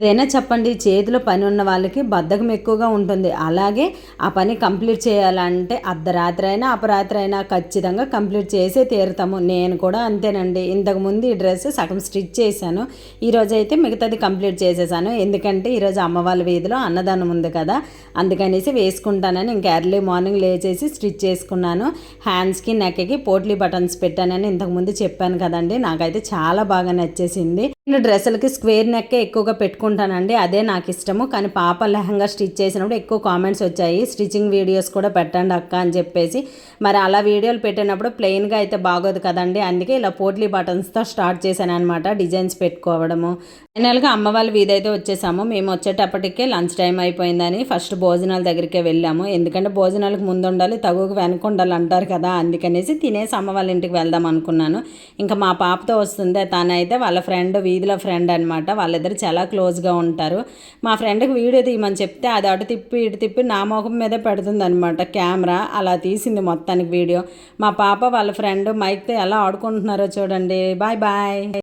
ఏదైనా చెప్పండి చేతిలో పని ఉన్న వాళ్ళకి బద్ధకం ఎక్కువగా ఉంటుంది. అలాగే ఆ పని కంప్లీట్ చేయాలంటే అర్ధరాత్రి అయినా అపరాత్రి అయినా ఖచ్చితంగా కంప్లీట్ చేసే తీరుతాము. నేను కూడా అంతేనండి. ఇంతకుముందు ఈ డ్రెస్ సగం స్టిచ్ చేశాను. ఈరోజు అయితే మిగతాది కంప్లీట్ చేసేసాను. ఎందుకంటే ఈరోజు అమ్మ వాళ్ళ వీధిలో అన్నదానం ఉంది కదా. అందుకనేసి వేసుకుంటానని ఇంకా ఎర్లీ మార్నింగ్ లేచేసి స్టిచ్ చేసుకున్నాను. హ్యాండ్స్కి నెక్కి పోట్లీ బటన్స్ పెట్టానని ఇంతకుముందు చెప్పాను కదండి. నాకైతే చాలా బాగా నచ్చేసింది. నేను డ్రెస్సులకి స్క్వేర్ నెక్కే ఎక్కువగా పెట్టుకుంటానండి. అదే నాకు ఇష్టము కానీ పాప లెహంగా స్టిచ్ చేసినప్పుడు ఎక్కువ కామెంట్స్ వచ్చాయి. స్టిచ్చింగ్ వీడియోస్ కూడా పెట్టండి అక్క అని చెప్పేసి. మరి అలా వీడియోలు పెట్టినప్పుడు ప్లెయిన్గా అయితే బాగోదు కదండి. అందుకే ఇలా పోట్లీ బటన్స్తో స్టార్ట్ చేశాను అనమాట డిజైన్స్ పెట్టుకోవడము. ఫైనల్గా అమ్మ వాళ్ళ వీధైతే వచ్చేసాము. మేము వచ్చేటప్పటికే లంచ్ టైం అయిపోయిందని ఫస్ట్ భోజనాల దగ్గరికే వెళ్ళాము. ఎందుకంటే భోజనాలకు ముందు ఉండాలి తగుకు వెనక ఉండాలి అంటారు కదా. అందుకనేసి తినేసి అమ్మ వాళ్ళ ఇంటికి వెళ్దాం అనుకున్నాను. ఇంకా మా పాపతో వస్తుంది తనైతే వాళ్ళ ఫ్రెండ్ వీధిలో ఫ్రెండ్ అనమాట వాళ్ళిద్దరు చాలా క్లోజ్గా ఉంటారు. మా ఫ్రెండ్కి వీడియో తీయమని చెప్తే అది అటు తిప్పి ఇటు తిప్పి నా ముఖం మీదే పెడుతుంది అనమాట కెమెరా అలా తీసింది మొత్తానికి వీడియో. మా పాప వాళ్ళ ఫ్రెండ్ మైక్తో ఎలా ఆడుకుంటున్నారో చూడండి. Bye bye